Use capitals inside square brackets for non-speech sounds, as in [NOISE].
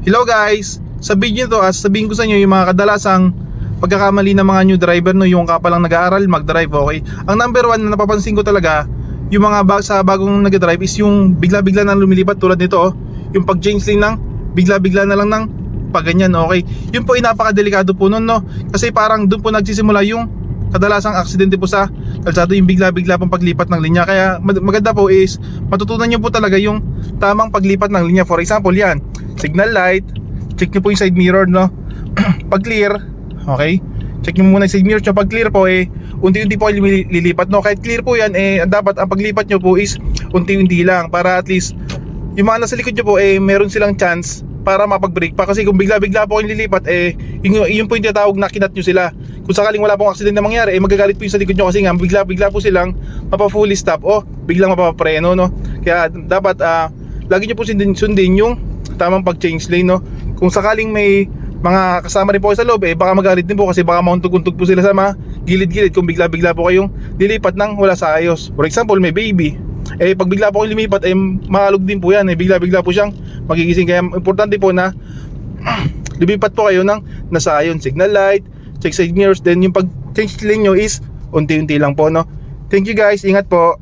Hello guys! Sa video to, as sabihin ko sa inyo yung mga kadalasang pagkakamali ng mga new driver no, yung ka palang nag-aaral mag-drive, okay? Ang number one na napapansin ko talaga, yung mga bag sa bagong nag-drive is yung bigla-bigla na lumilipat tulad nito, oh. Yung pag-change lane ng bigla-bigla na lang ng pag ganyan, okay? Yun po ay napakadelikado po nun, no? Kasi parang doon po nagsisimula yung kadalasang aksidente po sa kalsado yung bigla-bigla pang paglipat ng linya kaya mag- maganda po is matutunan nyo po talaga yung tamang paglipat ng linya for example yan signal light. Check nyo po yung side mirror no? [CLEARS THROAT] Pag clear okay? Check nyo muna yung side mirror pag clear po eh unti-unti po kayo lili- lilipat no? Kahit clear po yan eh dapat ang paglipat nyo po is unti-unti lang para at least yung mga nasa likod nyo po eh meron silang chance para mapag-brake pa. Kasi kung bigla-bigla po kayong lilipat eh yun, yun po yung tinatawag na kinat nyo sila. Kung sakaling wala pong accident na mangyari eh magagalit po yung sa likod nyo kasi nga bigla-bigla po silang mapa-fully stop o biglang mapapreno no? Kaya dapat ah lagi nyo po sundin, sundin yung tamang pag-change lane no? Kung sakaling may mga kasama rin po kayo sa loob eh baka magalit din po kasi baka mauntog-untog po sila sa mga gilid-gilid kung bigla-bigla po kayong lilipat ng wala sa ayos. For example may baby. Eh pag bigla po kayong lumipat eh mahalog din po yan. Eh bigla-bigla po siyang magigising. Kaya importante po na [CLEARS THROAT] lumipat po kayo ng nasa ayon signal light check side mirrors then yung pag change lane nyo is unti-unti lang po no? Thank you guys. Ingat po